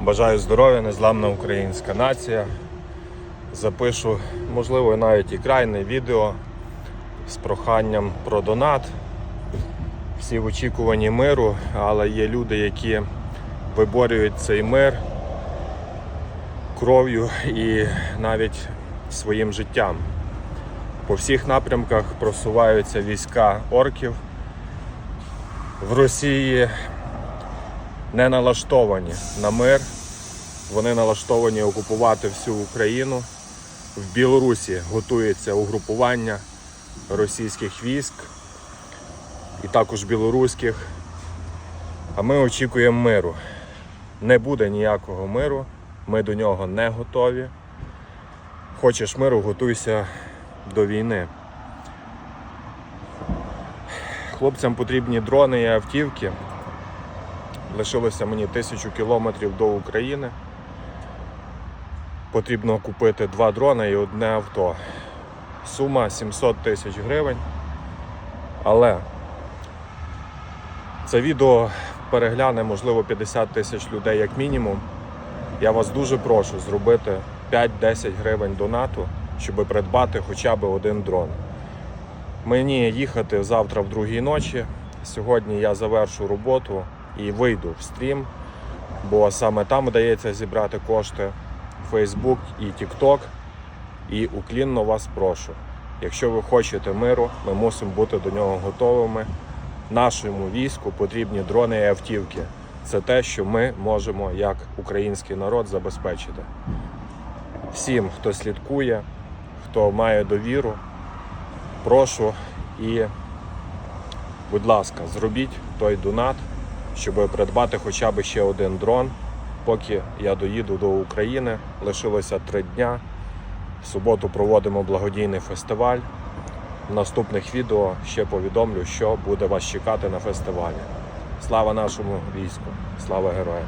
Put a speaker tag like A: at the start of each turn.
A: Бажаю здоров'я, незламна українська нація. Запишу, можливо, навіть і крайне відео з проханням про донат. Всі в очікуванні миру, але є люди, які виборюють цей мир кров'ю і навіть своїм життям. По всіх напрямках просуваються війська орків. В Росії не налаштовані на мир. Вони налаштовані окупувати всю Україну. В Білорусі готується угрупування російських військ і також білоруських. А ми очікуємо миру. Не буде ніякого миру, ми до нього не готові. Хочеш миру, готуйся до війни. Хлопцям потрібні дрони і автівки. Лишилося мені тисячу кілометрів до України. Потрібно купити два дрони і одне авто. Сума 700 тисяч гривень. Але це відео перегляне, можливо, 50 тисяч людей як мінімум. Я вас дуже прошу зробити 5-10 гривень донату, щоб придбати хоча б один дрон. Мені їхати завтра в другій ночі. Сьогодні я завершу роботу і вийду в стрім, бо саме там вдається зібрати кошти Facebook і TikTok. І уклінно вас прошу. Якщо ви хочете миру, ми мусимо бути до нього готовими. Нашому війську потрібні дрони і автівки. Це те, що ми можемо як український народ забезпечити. Всім, хто слідкує, хто має довіру, прошу і, будь ласка, зробіть той донат, щоб придбати хоча б ще один дрон. Поки я доїду до України, лишилося три дня. В суботу проводимо благодійний фестиваль. В наступних відео ще повідомлю, що буде вас чекати на фестивалі. Слава нашому війську! Слава героям!